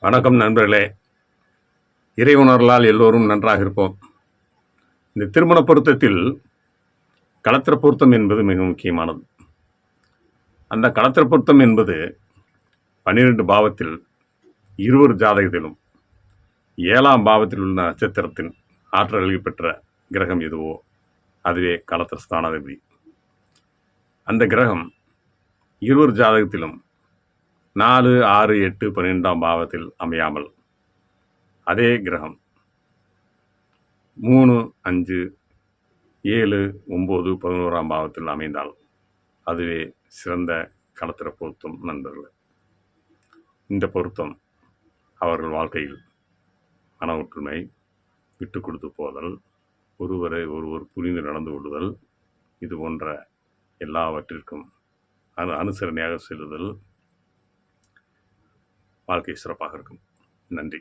வணக்கம் நண்பர்களே. இறைவுணர்லால் எல்லோரும் நன்றாக இருப்போம். இந்த திருமண பொருத்தத்தில் களத்திர பொருத்தம் என்பது மிக முக்கியமானது. அந்த களத்திர பொருத்தம் என்பது பன்னிரெண்டு பாவத்தில் இருவர் ஜாதகத்திலும் ஏழாம் பாவத்தில் உள்ள நட்சத்திரத்தின் ஆற்றல்கள் பெற்ற கிரகம் எதுவோ அதுவே களத்திர ஸ்தானாதிபதி. அந்த கிரகம் இருவர் ஜாதகத்திலும் நாலு ஆறு எட்டு பன்னிரெண்டாம் பாவத்தில் அமையாமல். அதே கிரகம். மூணு அஞ்சு ஏழு ஒம்பது பதினோராம் பாவத்தில் அமைந்தால் அதுவே சிறந்த களத்திர பொருத்தம் நண்பர்கள். இந்த பொருத்தம் அவர்கள் வாழ்க்கையில் மன ஒற்றுமை விட்டு கொடுத்து போதல் ஒருவரை ஒருவர் புரிந்து நடந்து கொள்ளுதல் இது போன்ற எல்லாவற்றிற்கும் அனு அனுசரணையாக செல்லுதல் வாழ்க்கை சிறப்பாக இருக்கும். நன்றி.